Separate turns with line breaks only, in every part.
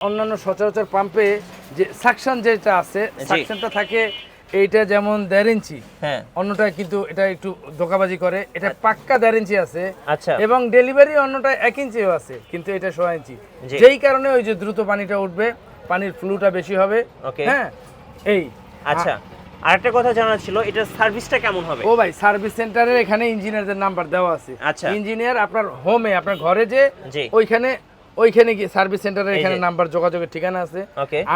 অন্যান্য সচরাচর পাম্পে যে সাকশন যেটা আছে সাকশনটা থাকে এইটা যেমন দেড় ইঞ্চি
হ্যাঁ।
অন্যটা কিন্তু এটা একটু ধোকাবাজি করে এটা পাক্কা দেড় ইঞ্চি আছে
আচ্ছা।
এবং ডেলিভারি অন্যটা এক ইঞ্চিও আছে কিন্তু এটা সোয়া ইঞ্চি। যেই কারণে ওই যে দ্রুত পানিটা উঠবে পানির ফ্লুটা বেশি হবে. হ্যাঁ এই।
আচ্ছা। আরেকটা কথা জানার ছিল এটার সার্ভিসটা কেমন হবে?
ও ভাই সার্ভিস সেন্টারের এখানে ইঞ্জিনিয়ারদের নাম্বার দেওয়া আছে।
আচ্ছা।
ইঞ্জিনিয়ার আপনার হোমে আপনার ঘরে যে ওইখানে ওইখানে গিয়ে সার্ভিস সেন্টারের এখানে নাম্বার যোগাযোগের ঠিকানা আছে।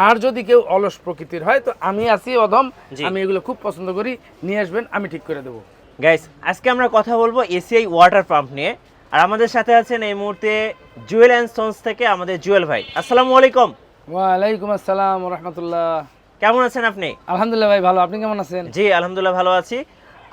আর যদি কেউ অলস প্রকৃতির হয় তো আমি আছি অধম। আমি এগুলো খুব পছন্দ করি নিয়ে আসবেন আমি ঠিক করে দেবো।
গাইস আজকে আমরা কথা বলব এসিআই ওয়াটার পাম্প নিয়ে। আর আমাদের সাথে আছেন এই মুহূর্তে জুয়েল অ্যান্ড সন্স থেকে আমাদের জুয়েল ভাই। আসসালামু আলাইকুম।
ওয়ালাইকুম আসসালাম রহমতুল্লাহ
কেমন আছেন আপনি?
আলহামদুলিল্লাহ ভাই ভালো। আপনি কেমন আছেন?
জি আলহামদুলিল্লাহ ভালো আছি।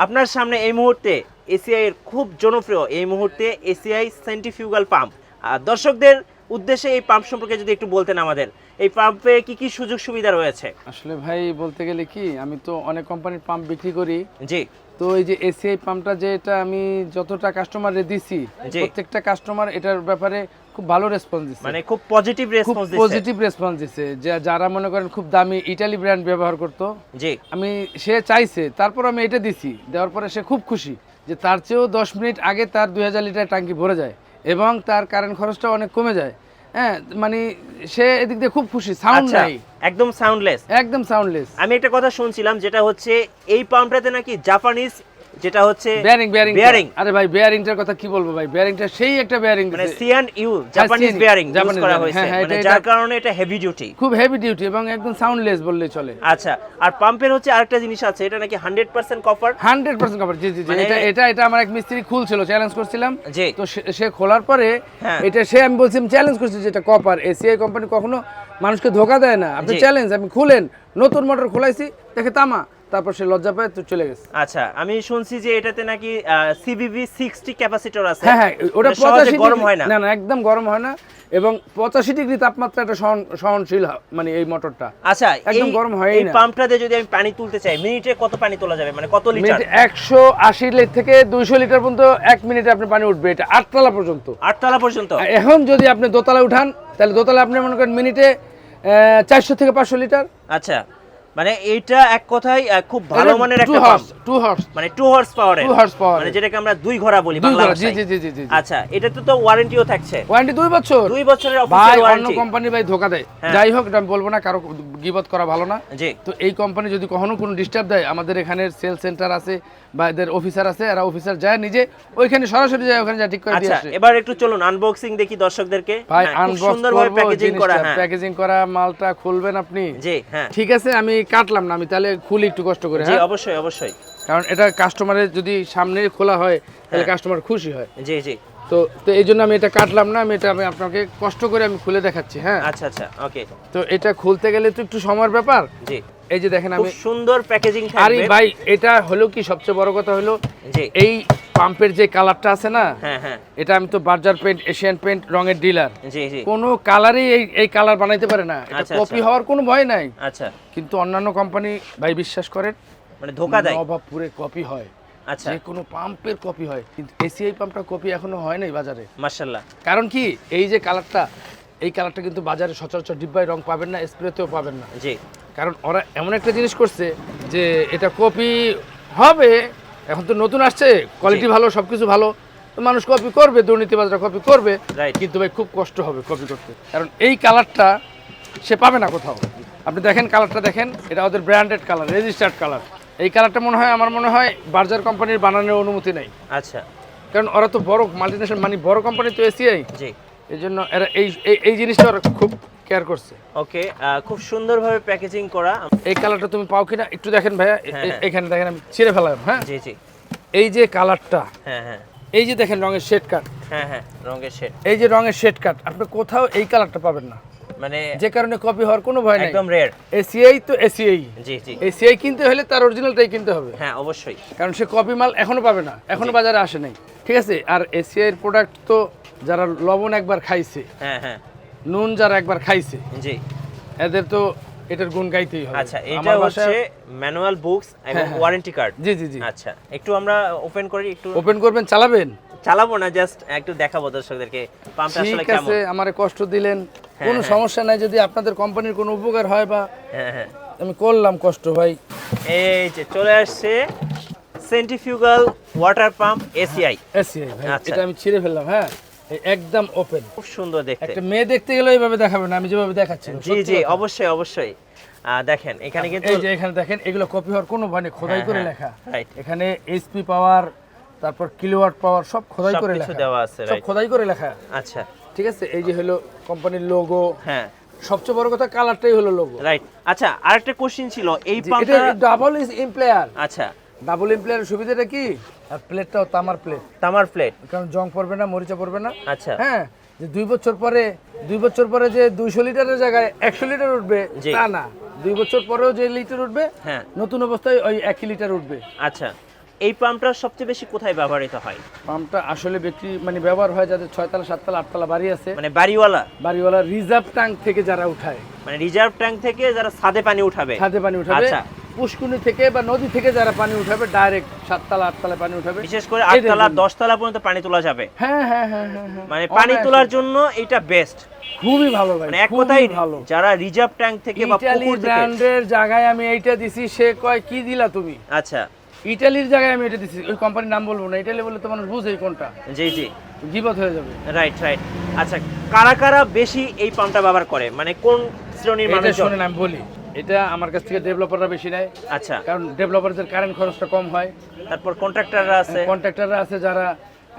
আপনার সামনে এই মুহূর্তে এসিআই এর খুব জনপ্রিয় এই মুহূর্তে এসিআই সেন্টিফিউগাল পাম্প আর দর্শকদের উদ্দেশ্যে এই পাম্প সম্পর্কে যদি একটু বলতেন আমাদের। এই পাম্পে কি কি সুযোগ সুবিধা রয়েছে?
আসলে ভাই বলতে গেলে কি আমি তো অনেক কোম্পানির পাম্প বিক্রি করি।
জি।
তো এই যে এসিআই পাম্পটা যেটা আমি যতটা কাস্টমারে দিছি প্রত্যেকটা কাস্টমার এটার ব্যাপারে খুব ভালো রেসপন্স দিচ্ছে
মানে খুব পজিটিভ রেসপন্স দিচ্ছে
পজিটিভ রেসপন্স দিচ্ছে যারা মনে করেন খুব দামি ইটালি ব্র্যান্ড ব্যবহার করতো
জি।
আমি সে চাইছে তারপর আমি এটা দিছি। দেওয়ার পরে সে খুব খুশি যে তার চেয়েও দশ মিনিট আগে তার দুই হাজার লিটার ট্যাঙ্কি ভরে যায়। এবং তার কারেন্ট খরচটা অনেক কমে যায়। হ্যাঁ মানে সে এদিক দিয়ে খুব খুশি সাউন্ড
আচ্ছা
নাই।
একদম সাউন্ডলেস
একদম সাউন্ডলেস
আমি একটা কথা শুনছিলাম যেটা হচ্ছে এই পাম্পটাতে নাকি জাপানিজ যেটা হচ্ছে
বেয়ারিং বেয়ারিং
বেয়ারিং
আরে ভাই বেয়ারিংটার কথা কি বলব ভাই? বেয়ারিংটা সেই একটা বেয়ারিং
মানে C and U Japanese bearing use করা হয়েছে।
হ্যাঁ, হ্যাঁ,
মানে যার কারণে এটা হেভি ডিউটি
খুব হেভি ডিউটি এবং একদম সাউন্ডলেস বললে চলে।
আচ্ছা আর পাম্পের হচ্ছে আরেকটা জিনিস আছে এটা নাকি hundred percent copper
hundred percent cover জি জি জি
মানে-
এটা এটা এটা আমার এক মিস্ত্রি খুলছিল চ্যালেঞ্জ করছিলাম। তো সে- খোলার পরে
হ্যাঁ।
এটা সে আমি বলছিলাম চ্যালেঞ্জ করছি যেটা কপার এসিআই কোম্পানি কখনো মানুষকে ধোকা দেয় না। আপনি চ্যালেঞ্জ আপনি খুলেন নতুন মোটর খোলাইছি দেখে তামা। তারপর সে লজ্জা পায় তো চলে গেছে।
আচ্ছা আমি শুনছি যে এটাতে নাকি সিবিবি সিক্সটি ক্যাপাসিটর আছে।
হ্যাঁ হ্যাঁ ওটা
মানে সহজে
পঁচাশি
গরম হয় না।
না না একদম গরম হয় না এবং পঁচাশি ডিগ্রি তাপমাত্রা এটা সহনশীল মানে এই মোটরটা।
আচ্ছা
একদম গরম হয়ই
এই
না।
পাম্পটাতে যদি আমি পানি তুলতে চাই মিনিটে কত পানি তোলা যাবে? মানে কত লিটার?
মিনিটে একশো আশি লিটার থেকে দুইশো লিটার পর্যন্ত এক মিনিটে আপনি পানি উঠবে এটা আটতলা পর্যন্ত।
আটতলা পর্যন্ত?
এখন যদি আপনি দোতলা উঠান তাহলে দোতলা আপনি মনে করেন মিনিটে চারশো থেকে পাঁচশো লিটার
আচ্ছা। মানে এইটা এক কথায় আহ, খুব ভালো মানের একটা
হর্স টু হর্স
মানে টু হর্স পাওয়ারের
Two horse power
মানে যেটাকে আমরা দুই ঘোড়া বলি বাংলা
জি জি জি জি
আচ্ছা এটাতে তো ওয়ারেন্টিও থাকছে।
ওয়ারেন্টি দুই বছর?
দুই বছরের
ভাই
অফিসিয়াল
অন্য কোম্পানি ভাই ধোকা দেয়।
হ্যাঁ।
যাই হোক এটা আমি বলব না কারও গিবত করা ভালো না।
জি।
তো এই কোম্পানি যদি কখনো কোনো ডিস্টার্ব দেয় আমাদের এখানে সেল সেন্টার আছে বা এদের অফিসার আছে এরা অফিসার যায় নিজে ওইখানে সরাসরি যায় ওখানে যা ঠিক করে দিয়ে
আচ্ছা
আসে।
এবার একটু চলুন আনবক্সিং দেখি দর্শকদেরকে।
ভাই
হ্যাঁ,
আনবক্স
সুন্দরভাবে প্যাকেজিং করা হ্যাঁ।
প্যাকেজিং করা মালটা খুলবেন আপনি।
জি হ্যাঁ।
ঠিক আছে আমি কাটলাম না আমি তাহলে খুলি একটু কষ্ট করে
জি
হ্যাঁ?
অবশ্যই অবশ্যই।
কারণ এটা কাস্টমারের যদি সামনে খোলা হয় তাহলে
হ্যাঁ।
কাস্টমার খুশি হয়।
জি জি।
তো তো এই জন্য আমি এটা কাটলাম না আমি এটা আমি আপনাকে কষ্ট করে আমি খুলে দেখাচ্ছি হ্যাঁ?
আচ্ছা আচ্ছা ওকে।
তো এটা খুলতে গেলে তো একটু সময়ের ব্যাপার।
জি।
এই যে দেখেন
খুব
আমি
সুন্দর প্যাকেজিং
আরে ভাই এটা হলো কি সবচেয়ে বড় কথা হলো এই পাম্পের যে কালারটা আছে না
হ্যাঁ হ্যাঁ।
এটা আমি তো বার্জার পেন্ট এশিয়ান পেন্ট রঙের ডিলার। কোনো কালারই এই এই কালার বানাইতে পারে না। এটা
আচ্ছা,
কপি
আচ্ছা।
হওয়ার কোনো ভয় নাই।
আচ্ছা।
কিন্তু অন্যান্য কোম্পানি ভাই বিশ্বাস করেন
মানে ধোকা দেয়।
নবাবপুরে কপি হয়।
আচ্ছা।
যে কোনো পাম্পের কপি হয়। কিন্তু এসিআই পাম্পটা কপি এখনও হয় নাই বাজারে।
মাশাআল্লাহ।
কারণ কি এই যে কালারটা এই কালারটা কিন্তু বাজারে সচরাচর ডিব্বায় রং পাবেন না স্প্রেতেও পাবেন না।
জি।
কারণ ওরা এমন একটা জিনিস করছে যে এটা কপি হবে এখন তো নতুন আসছে কোয়ালিটি ভালো সব কিছু ভালো। তো মানুষ কপি করবে দুর্নীতিবাজরা কপি করবে. কিন্তু ভাই খুব কষ্ট হবে কপি করতে। কারণ এই কালারটা সে পাবে না কোথাও। আপনি দেখেন কালারটা দেখেন এটা ওদের ব্র্যান্ডেড কালার রেজিস্টার্ড কালার এই কালারটা মনে হয় আমার মনে হয় বার্জার কোম্পানির বানানোর অনুমতি নেই।
আচ্ছা।
কারণ ওরা তো বড় মাল্টিনেশনাল মানে বড় কোম্পানি তো এসিআই
জি।
এই জন্য এরা এই এই- এই জিনিসটা ওরা খুব কেয়ার করছে।
ওকে খুব সুন্দরভাবে প্যাকেজিং করা।
এই কালারটা তুমি পাও কিনা একটু দেখেন ভাইয়া।
হ্যাঁ, হ্যাঁ।
এখানে দেখেন আমি ছিঁড়ে ফেলাম হ্যাঁ?
জি জি।
এই যে কালারটা
হ্যাঁ হ্যাঁ।
এই যে দেখেন রঙের শেড কাট
হ্যাঁ হ্যাঁ রঙের শেড
এই যে রঙের শেড কাট আপনি কোথাও এই কালারটা পাবেন না।
মানে
যে কারণে কপি হওয়ার কোনো ভয় নেই।
একদম রেয়ার
এসিআই তো এসিআই
জি জি।
এসিআই কিনতে হলে তার অরিজিনালটাই কিনতে হবে।
হ্যাঁ অবশ্যই।
কারণ সে কপি মাল এখনও পাবে না এখনও বাজারে আসে নাই। ঠিক আছে? আর এসিআই এর প্রোডাক্ট তো যারা লবণ একবার খাইছে
হ্যাঁ হ্যাঁ।
নুন যারা একবার খাইছে।
জি।
এদের তো এটার গুণ গাইতেই হবে।
আচ্ছা এটা হচ্ছে ম্যানুয়াল বুকস এবং
হ্যাঁ, হ্যাঁ।
ওয়ারেন্টি কার্ড
জি জি জি।
আচ্ছা একটু আমরা ওপেন করি একটু
ওপেন করবেন চালাবেন?
চালাবো না জাস্ট একটু দেখাবো দর্শকদেরকে পাম্পটা আসলে
ঠিক
কেমন?
আছে আমারে কষ্ট দিলেন। কোনো
হ্যাঁ।
সমস্যা নাই যদি আপনাদের কোম্পানির কোনো উপকার হয় বা
হ্যাঁ হ্যাঁ।
আমি করলাম কষ্ট ভাই।
এই যে চলে আসছে centrifugal water pump ACI
ACI ভাই।
আচ্ছা।
এটা আমি ছিঁড়ে ফেললাম হ্যাঁ। একদম ওপেন
খুব সুন্দর দেখতে।
একটা মেয়ে দেখতে গেলে এইভাবে দেখাবে না আমি যেভাবে দেখাচ্ছি
জি জি অবশ্যই অবশ্যই। দেখেন এখানে কিন্তু
এই যে এখানে দেখেন এগুলো কপি হওয়ার কোনো মানে খোদাই
হ্যাঁ,
করে
হ্যাঁ,
লেখা. এখানে এইচপি পাওয়ার তারপর কিলোওয়াট পাওয়ার সব খোদাই করে লেখা।
দেওয়া আছে,
সব খোদাই করে লেখা।
আচ্ছা।
ঠিক আছে এই যে হলো কোম্পানির লোগো
হ্যাঁ।
সবচেয়ে বড় কথা কালারটাই হলো লোগো
রাইট আচ্ছা আরেকটা কোশ্চেন ছিল এই পাম্পটা
ডাবল ইমপ্লেয়ার
আচ্ছা।
ডাবল ইমপ্লেয়ারের সুবিধাটা কি? আর প্লেটটাও তামার প্লেট
তামার প্লেট
কারণ জং পড়বে না মরিচা পড়বে না।
আচ্ছা।
হ্যাঁ যে দুই বছর পরে দুই বছর পরে যে দুইশো লিটারের জায়গায় একশো লিটার উঠবে তা না। দুই বছর পরেও যে লিটার উঠবে
হ্যাঁ।
নতুন অবস্থায় ওই একই লিটার উঠবে।
আচ্ছা। এই পাম্পটা সবচেয়ে বেশি কোথায় ব্যবহৃত হয়?
পাম্পটা আসলে বিক্রি মানে ব্যবহার হয় যাদের ছয়তলা সাততলা আটতলা বাড়ি আছে।
মানে বাড়িওয়ালা?
বাড়িওয়ালা রিজার্ভ ট্যাঙ্ক থেকে যারা উঠায়।
মানে রিজার্ভ ট্যাঙ্ক থেকে যারা ছাদে পানি উঠাবে।
ছাদে পানি উঠাবে।
আচ্ছা।
পুষ্কুনি থেকে বা নদী থেকে যারা পানি উঠাবে ডাইরেক্ট সাততলা আটতলা পানি উঠাবে।
বিশেষ করে আটতলা। দশতলা পর্যন্ত পানি তোলা যাবে।
হ্যাঁ হ্যাঁ হ্যাঁ হ্যাঁ হ্যাঁ।
মানে পানি তোলার জন্য এটা বেস্ট
খুবই ভালো ভাই
মানে এক কথাই
ভালো।
যারা রিজার্ভ ট্যাঙ্ক থেকে বা পুকুর
ব্র্যান্ডের জায়গায় আমি এইটা দিছি সে কয় কি দিলা তুমি?
আচ্ছা।
ইটালির জায়গায় আমি এটা দিছি ওই কোম্পানির নাম বলব না ইটালি বলে তো মানুষ বুঝেই কোনটা।
জি জি।
গিবত হয়ে যাবে।
রাইট রাইট আচ্ছা কারা কারা বেশি এই পাম্পটা ব্যবহার করে? মানে কোন শ্রেণির মানুষ
শুনেন আমি বলি। এটা আমার কাছ থেকে ডেভেলপাররা বেশি নেয়।
আচ্ছা।
কারণ ডেভেলপারদের কারেন্ট খরচটা কম হয়।
তারপর কন্ট্রাক্টররা আছে।
কন্ট্রাক্টররা আছে যারা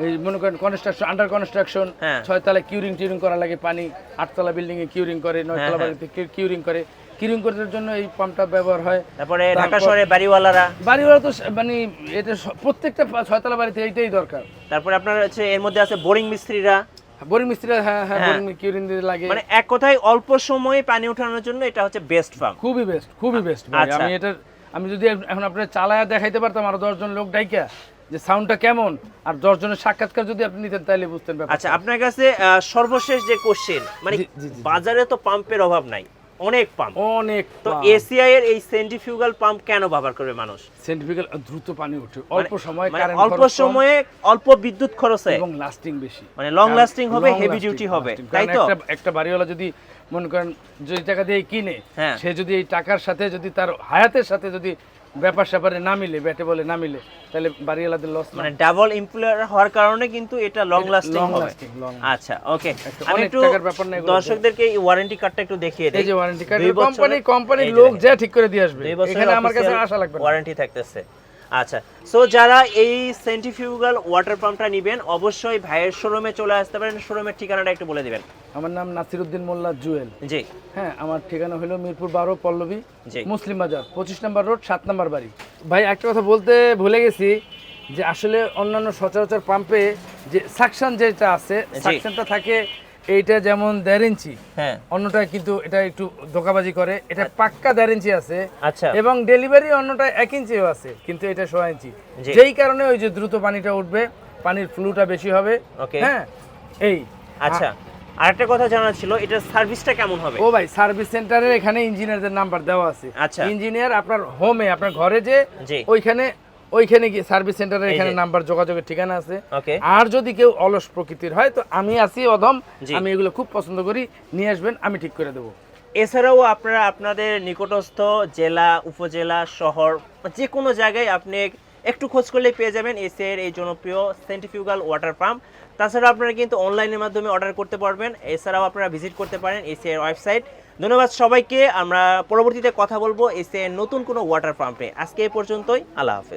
এই মনে করেন কনস্ট্রাকশন আন্ডার কনস্ট্রাকশন
হ্যাঁ।
ছয়তলা কিউরিং টিউরিং করা লাগে পানি আটতলা বিল্ডিং এ কিউরিং করে নয়তলা
হ্যাঁ।
বাড়িতে কিউরিং করে। কিউরিং করার জন্য এই পাম্পটা ব্যবহার হয়।
তারপরে ঢাকা শহরে বাড়িওয়ালারা?
বাড়িওয়ালা তো মানে এটা প্রত্যেকটা ছয়তলা বাড়িতে এইটাই দরকার।
তারপরে আপনার হচ্ছে এর মধ্যে আছে বোরিং মিস্ত্রিরা।
বোরিং মিস্ত্রি হ্যাঁ হ্যাঁ
হ্যাঁ।
বোরিং কিউরিং দিতে লাগে
মানে এক কথায় অল্প সময়ে পানি ওঠানোর জন্য এটা হচ্ছে বেস্ট পাম্প
খুবই বেস্ট খুবই বেস্ট
আচ্ছা।
আমি এটা আমি যদি এখন- আপনার চালায়া দেখাইতে পারতাম আরও দশজন লোক ডাইকা যে সাউন্ডটা কেমন আর দশজনের সাক্ষাৎকার যদি আপনি নিতেন তাহলে বুঝতেন
আচ্ছা আপনার কাছে সর্বশেষ যে কোশ্চেন মানে। বাজারে তো পাম্পের অভাব নাই অনেক পাম্প
অনেক
তো এসিআই এর এই সেন্ট্রিফিউগাল পাম্প কেন ব্যবহার করবে মানুষ?
সেন্ট্রিফিউগাল দ্রুত পানি ওঠে। অল্প সময়
মানে
কারেন্ট
অল্প সময়ে অল্প বিদ্যুৎ খরচে।
এবং লাস্টিং বেশি।
মানে
লং
লাস্টিং হবে,
হেভি
ডিউটি হবে, তাই তো?
একটা একটা বাড়িওয়ালা যদি মনে করেন যদি টাকা দিয়ে কিনে
হ্যাঁ।
সে যদি এই টাকার সাথে যদি তার হায়াতের সাথে যদি ব্যাপার স্যাপারে না মিলে ব্যাটে বলে না মিলে তাহলে বাড়িওয়ালাদের লস
মানে ডাবল এমপ্লয়ার হওয়ার কারণে কিন্তু এটা লং লাস্টিং
হয়
হবে। আচ্ছা ওকে আমি একটু দর্শকদেরকে এই ওয়ারেন্টি কার্ডটা একটু দেখিয়ে দিই।
এই যে ওয়ারেন্টি কার্ড কোম্পানি কোম্পানির লোক যা ঠিক করে দিয়ে আসবে। এখানে আমার কাছে আশা লাগবে
ওয়ারেন্টি থাকতেছে। আচ্ছা সো যারা এই সেন্ট্রিফিউগাল ওয়াটার পাম্পটা নেবেন অবশ্যই ভাইয়ের শোরুমে চলে আসতে পারেন। শোরুমের ঠিকানাটা একটু বলে দিবেন।
আমার নাম নাসিরউদ্দিন মোল্লা জুয়েল।
জি।
হ্যাঁ আমার ঠিকানা হলো মিরপুর বারো পল্লবী
জি।
মুসলিম বাজার পঁচিশ নম্বর রোড সাত নম্বর বাড়ি। ভাই একটা কথা বলতে ভুলে গেছি যে আসলে অন্যান্য সচরাচর পাম্পে যে সাকশন যেটা আছে সাকশনটা থাকে এইটা যেমন দেড় ইঞ্চি
হ্যাঁ।
অন্যটা কিন্তু এটা একটু ধোকাবাজি করে। এটা পাক্কা দেড় ইঞ্চি আছে
আচ্ছা।
এবং ডেলিভারি অন্যটা এক ইঞ্চিও আছে কিন্তু এটা সোয়া ইঞ্চি। যেই কারণে ওই যে দ্রুত পানিটা উঠবে পানির ফ্লুটা বেশি হবে।
ওকে।
হ্যাঁ এই।
আচ্ছা আরেকটা কথা জানার ছিল এটার সার্ভিসটা কেমন হবে?
ও ভাই সার্ভিস সেন্টারে এখানে ইঞ্জিনিয়ারদের নাম্বার দেওয়া আছে।
আচ্ছা।
ইঞ্জিনিয়ার আপনার হোমে আপনার ঘরে যে ওইখানে ওইখানে গিয়ে সার্ভিস
সেন্টারের
এখানে নাম্বার যোগাযোগের ঠিকানা আছে। আর যদি কেউ অলস প্রকৃতির হয় তো আমি আছি অধম।
জি।
আমি এগুলো খুব পছন্দ করি। নিয়ে আসবেন আমি ঠিক করে দেবো।
এছাড়াও আপনারা আপনাদের নিকটস্থ জেলা উপজেলা শহর যে কোনো জায়গায় আপনি একটু খোঁজ করলে পেয়ে যাবেন এসিআইয়ের এই জনপ্রিয় সেন্ট্রিফিউগাল ওয়াটার পাম্প তাছাড়া আপনারা কিন্তু অনলাইনের মাধ্যমে অর্ডার করতে পারবেন। এছাড়াও আপনারা ভিজিট করতে পারেন এসিআইয়ের ওয়েবসাইট ধন্যবাদ সবাইকে। আমরা পরবর্তীতে কথা বলব এসিআইয়ের নতুন কোনো ওয়াটার পাম্পে আজকে এই পর্যন্তই। আল্লাহ হাফেজ।